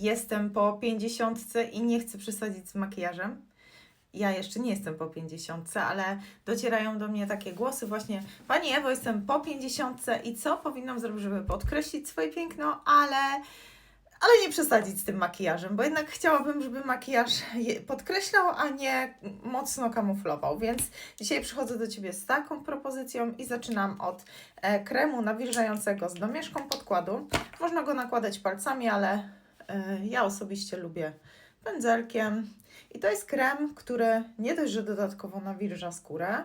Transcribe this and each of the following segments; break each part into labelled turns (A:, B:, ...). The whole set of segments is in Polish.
A: jestem po 50 i nie chcę przesadzić z makijażem. Ja jeszcze nie jestem po 50, ale docierają do mnie takie głosy właśnie Pani Ewo, jestem po 50 i co powinnam zrobić, żeby podkreślić swoje piękno, ale, ale nie przesadzić z tym makijażem, bo jednak chciałabym, żeby makijaż podkreślał, a nie mocno kamuflował. Więc dzisiaj przychodzę do Ciebie z taką propozycją i zaczynam od e, kremu nawilżającego z domieszką podkładu. Można go nakładać palcami, ale ja osobiście lubię pędzelkiem. I to jest krem, który nie dość, że dodatkowo nawilża skórę,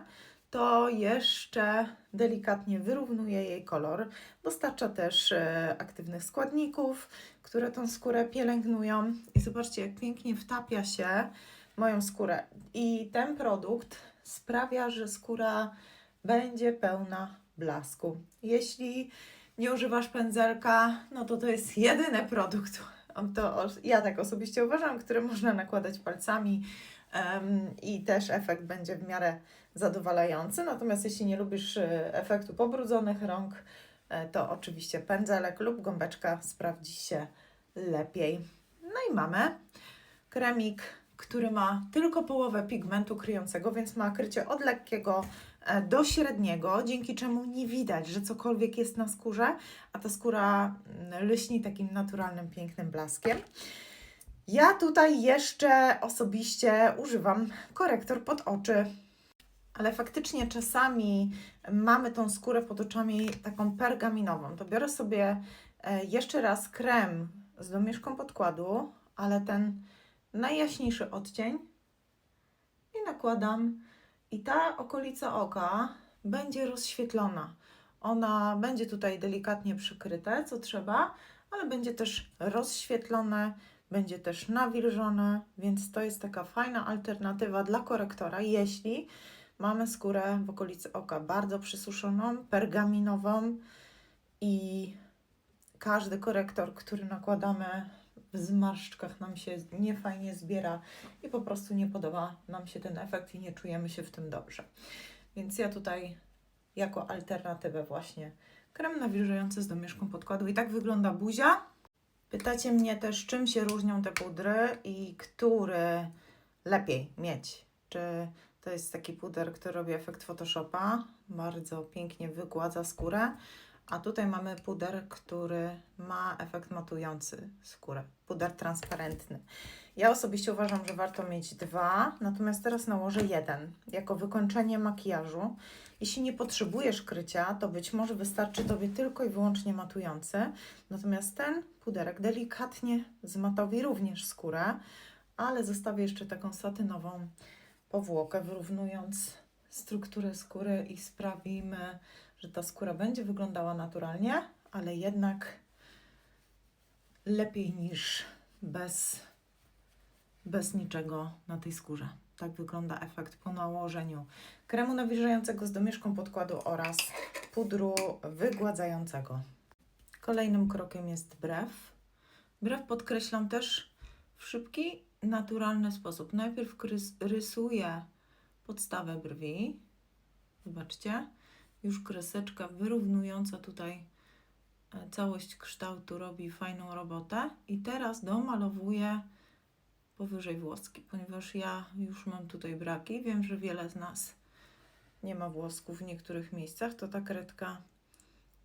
A: to jeszcze delikatnie wyrównuje jej kolor. Dostarcza też e, aktywnych składników, które tą skórę pielęgnują. I zobaczcie, jak pięknie wtapia się moją skórę. I ten produkt sprawia, że skóra będzie pełna blasku. Jeśli nie używasz pędzelka, no to to jest jedyny produkt, to ja tak osobiście uważam, który można nakładać palcami em, i też efekt będzie w miarę zadowalający. Natomiast jeśli nie lubisz e, efektu pobrudzonych rąk, e, to oczywiście pędzelek lub gąbeczka sprawdzi się lepiej. No i mamy kremik, który ma tylko połowę pigmentu kryjącego, więc ma krycie od lekkiego do średniego, dzięki czemu nie widać, że cokolwiek jest na skórze, a ta skóra mm, lśni takim naturalnym, pięknym blaskiem. Ja tutaj jeszcze osobiście używam korektor pod oczy, ale faktycznie czasami mamy tą skórę pod oczami taką pergaminową. To biorę sobie e, jeszcze raz krem z domieszką podkładu, ale ten najjaśniejszy odcień i nakładam i ta okolica oka będzie rozświetlona. Ona będzie tutaj delikatnie przykryte, co trzeba, ale będzie też rozświetlone, będzie też nawilżone, więc to jest taka fajna alternatywa dla korektora, jeśli mamy skórę w okolicy oka bardzo przysuszoną, pergaminową i każdy korektor, który nakładamy w zmarszczkach nam się niefajnie zbiera i po prostu nie podoba nam się ten efekt i nie czujemy się w tym dobrze. Więc ja tutaj jako alternatywę właśnie krem nawilżający z domieszką podkładu. I tak wygląda buzia. Pytacie mnie też, czym się różnią te pudry i który lepiej mieć. Czy to jest taki puder, który robi efekt Photoshopa, bardzo pięknie wygładza skórę, a tutaj mamy puder, który ma efekt matujący skórę, puder transparentny. Ja osobiście uważam, że warto mieć dwa, natomiast teraz nałożę jeden jako wykończenie makijażu. Jeśli nie potrzebujesz krycia, to być może wystarczy Tobie tylko i wyłącznie matujący. Natomiast ten puderek delikatnie zmatowi również skórę, ale zostawię jeszcze taką satynową powłokę, wyrównując strukturę skóry i sprawimy, że ta skóra będzie wyglądała naturalnie, ale jednak lepiej niż bez, bez niczego na tej skórze. Tak wygląda efekt po nałożeniu kremu nawilżającego z domieszką podkładu oraz pudru wygładzającego. Kolejnym krokiem jest brew. Brew podkreślam też w szybki, naturalny sposób. Najpierw krys- rysuję podstawę brwi. Zobaczcie, już kreseczka wyrównująca tutaj e, całość kształtu robi fajną robotę. I teraz domalowuję powyżej włoski, ponieważ ja już mam tutaj braki. Wiem, że wiele z nas nie ma włosków w niektórych miejscach, to ta kredka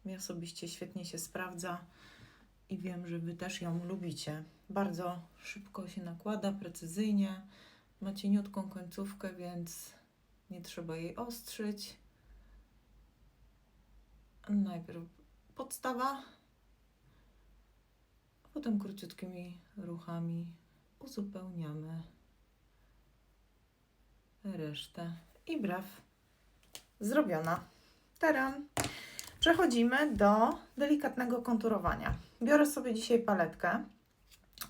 A: mi osobiście świetnie się sprawdza i wiem, że Wy też ją lubicie. Bardzo szybko się nakłada, precyzyjnie. Ma cieniutką końcówkę, więc nie trzeba jej ostrzyć. Najpierw podstawa, a potem króciutkimi ruchami uzupełniamy resztę i brew zrobiona. Taran. Przechodzimy do delikatnego konturowania. Biorę sobie dzisiaj paletkę,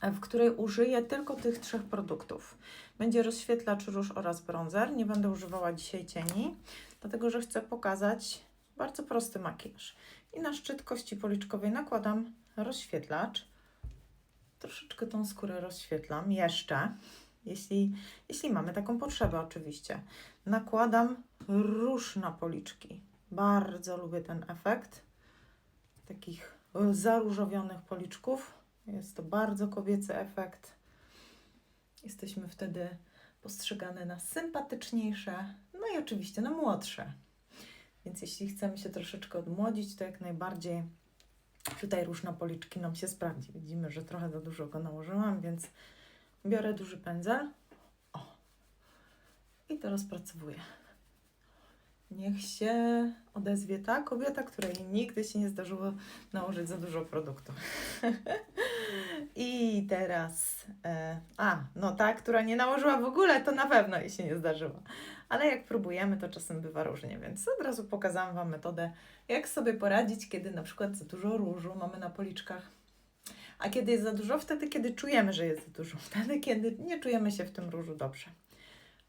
A: w której użyję tylko tych trzech produktów. Będzie rozświetlacz róż oraz bronzer. Nie będę używała dzisiaj cieni, dlatego że chcę pokazać bardzo prosty makijaż. I na szczyt kości policzkowej nakładam rozświetlacz. Troszeczkę tą skórę rozświetlam jeszcze, jeśli, jeśli mamy taką potrzebę oczywiście. Nakładam róż na policzki. Bardzo lubię ten efekt takich zaróżowionych policzków. Jest to bardzo kobiecy efekt. Jesteśmy wtedy postrzegane na sympatyczniejsze, no i oczywiście na młodsze. Więc jeśli chcemy się troszeczkę odmłodzić, to jak najbardziej tutaj róż na policzki nam się sprawdzi. Widzimy, że trochę za dużo go nałożyłam, więc biorę duży pędzel. O. I to rozpracowuję. Niech się odezwie ta kobieta, której nigdy się nie zdarzyło nałożyć za dużo produktu. I teraz, e, a, no ta, która nie nałożyła w ogóle, to na pewno jej się nie zdarzyło. Ale jak próbujemy, to czasem bywa różnie, więc od razu pokazałam Wam metodę, jak sobie poradzić, kiedy na przykład za dużo różu mamy na policzkach. A kiedy jest za dużo? Wtedy, kiedy czujemy, że jest za dużo. Wtedy, kiedy nie czujemy się w tym różu dobrze.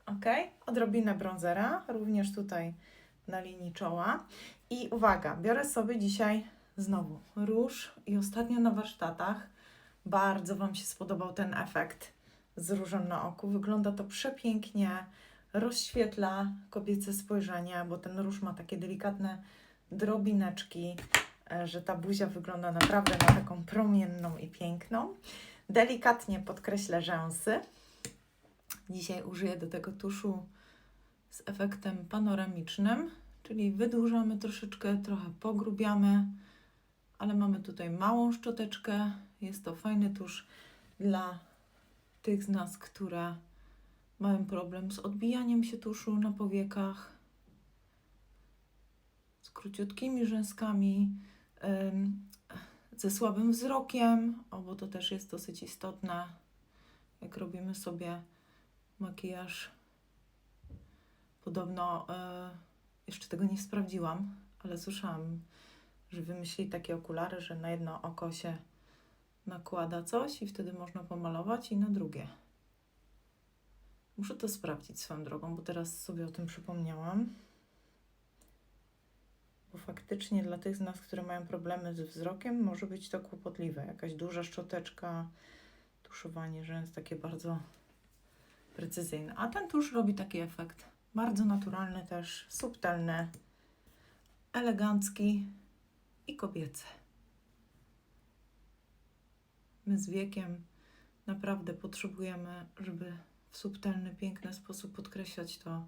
A: Ok? Odrobinę bronzera, również tutaj na linii czoła. I uwaga, biorę sobie dzisiaj znowu róż i ostatnio na warsztatach bardzo Wam się spodobał ten efekt z różem na oku. Wygląda to przepięknie, rozświetla kobiece spojrzenie, bo ten róż ma takie delikatne drobineczki, e, że ta buzia wygląda naprawdę na taką promienną i piękną. Delikatnie podkreślę rzęsy. Dzisiaj użyję do tego tuszu z efektem panoramicznym, czyli wydłużamy troszeczkę, trochę pogrubiamy, ale mamy tutaj małą szczoteczkę. Jest to fajny tusz dla tych z nas, które mają problem z odbijaniem się tuszu na powiekach, z króciutkimi rzęskami, ze słabym wzrokiem, o, bo to też jest dosyć istotne, jak robimy sobie makijaż. Podobno e, jeszcze tego nie sprawdziłam, ale słyszałam, że wymyślili takie okulary, że na jedno oko się nakłada coś i wtedy można pomalować i na drugie. Muszę to sprawdzić swoją drogą, bo teraz sobie o tym przypomniałam. Bo faktycznie dla tych z nas, które mają problemy ze wzrokiem, może być to kłopotliwe. Jakaś duża szczoteczka, tuszowanie rzęs, takie bardzo precyzyjne. A ten tusz robi taki efekt. Bardzo naturalny też, subtelny, elegancki i kobiecy. My z wiekiem naprawdę potrzebujemy, żeby w subtelny, piękny sposób podkreślać to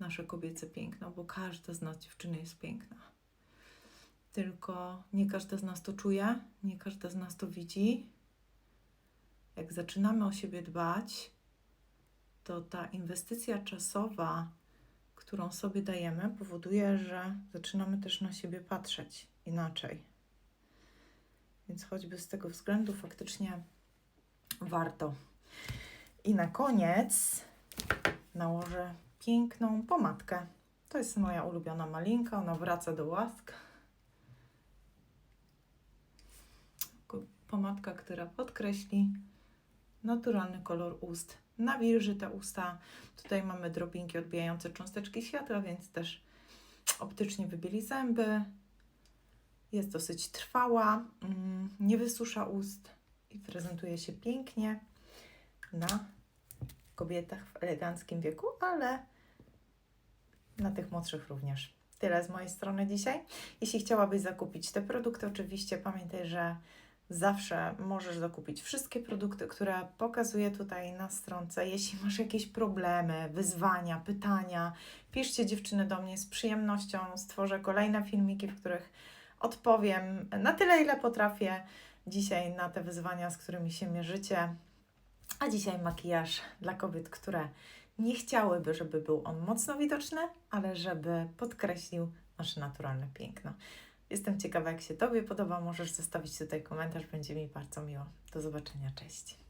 A: nasze kobiece piękno, bo każda z nas dziewczyny jest piękna. Tylko nie każda z nas to czuje, nie każda z nas to widzi. Jak zaczynamy o siebie dbać, to ta inwestycja czasowa, którą sobie dajemy, powoduje, że zaczynamy też na siebie patrzeć inaczej. Więc choćby z tego względu faktycznie warto. I na koniec nałożę piękną pomadkę. To jest moja ulubiona malinka, ona wraca do łask. Pomadka, która podkreśli naturalny kolor ust, nawilży te usta. Tutaj mamy drobinki odbijające cząsteczki światła, więc też optycznie wybieli zęby. Jest dosyć trwała, mm, nie wysusza ust i prezentuje się pięknie na kobietach w eleganckim wieku, ale na tych młodszych również. Tyle z mojej strony dzisiaj. Jeśli chciałabyś zakupić te produkty, oczywiście pamiętaj, że zawsze możesz zakupić wszystkie produkty, które pokazuję tutaj na stronce. Jeśli masz jakieś problemy, wyzwania, pytania, piszcie dziewczyny do mnie z przyjemnością. Stworzę kolejne filmiki, w których odpowiem na tyle, ile potrafię dzisiaj na te wyzwania, z którymi się mierzycie. A dzisiaj makijaż dla kobiet, które nie chciałyby, żeby był on mocno widoczny, ale żeby podkreślił nasze naturalne piękno. Jestem ciekawa, jak się Tobie podoba. Możesz zostawić tutaj komentarz, będzie mi bardzo miło. Do zobaczenia, cześć.